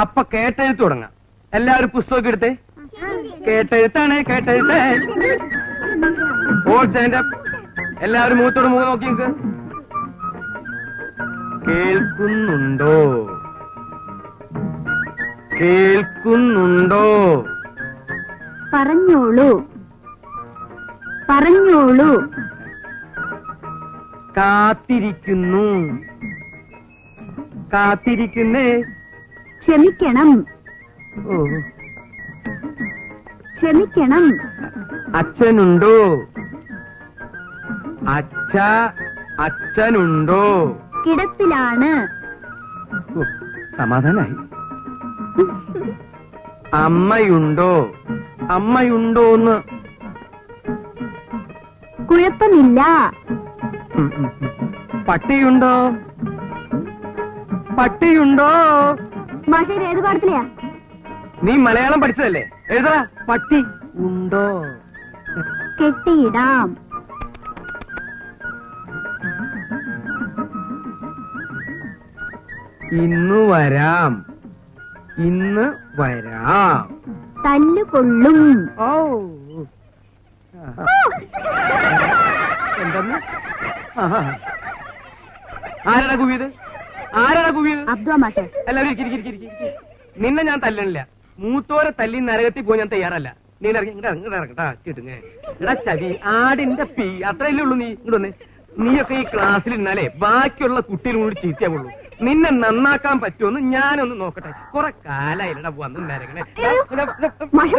അപ്പൊ കേട്ടെഴുത്ത് തുടങ്ങാം. എല്ലാവരും പുസ്തകമൊക്കെ എടുത്തേ? കേട്ടെഴുത്താണ് കേട്ടെഴുത്ത്. ഓൾ സ്റ്റാൻഡ് അപ്പ് എല്ലാവരും മൂത്തോട് മൂന്ന് നോക്കി നിൽക്ക്. കേൾക്കുന്നുണ്ടോ? കേൾക്കുന്നുണ്ടോ? പറഞ്ഞോളൂ. പറഞ്ഞോളൂ. കാത്തിരിക്കുന്നു. കാത്തിരിക്കുന്നേ. ക്ഷമിക്കണം. ക്ഷമിക്കണം. അച്ഛനുണ്ടോ? അച്ഛ അച്ഛനുണ്ടോ? കിടപ്പിലാണ്. സമാധാനായി. അമ്മയുണ്ടോ? അമ്മയുണ്ടോ എന്ന് കുഴപ്പമില്ല. പട്ടിയുണ്ടോ? പട്ടിയുണ്ടോ? ഭാഷയിൽ ഏത് പാടത്തിലെയാ നീ മലയാളം പഠിച്ചതല്ലേ? എഴുതടാ. പട്ടി. ഉണ്ടോ? കെട്ടിയിടാം. ഇന്ന് വരാം. ഇന്ന് വരാം. തല്ലുകൊള്ളും. ഓ. എന്തെന്ന്? ആഹാ. ആരാടാ കുവിയത്? അബ്ദുവ മാഷെ. എല്ലാവരും ഇരിക്ക്, ഇരിക്ക്, ഇരിക്ക്, ഇരിക്ക്. നിന്നെ ഞാൻ തല്ലണില്ല. മൂത്തോരെ തല്ലി നരകത്തിൽ പോയി ഞാൻ തയ്യാറല്ല. നീ ഇറങ്ങി ഇറങ്ങട്ടാ ചിട്ടുങ്ങ എടാ ചവി. ആടിന്റെ പി. അത്രയല്ലേ ഉള്ളൂ നീ. ഇങ്ങോട്ട് വന്നേ. നീയൊക്കെ ഈ ക്ലാസ്സിൽ ഇന്നാലേ ബാക്കിയുള്ള കുട്ടികളും കൂടി ചീത്തയാവുള്ളൂ. നിന്നെ നന്നാക്കാൻ പറ്റുമെന്ന് ഞാനൊന്ന് നോക്കട്ടെ. കുറെ കാലായില്ലടാ വന്ന് നരകണേ. മാഷ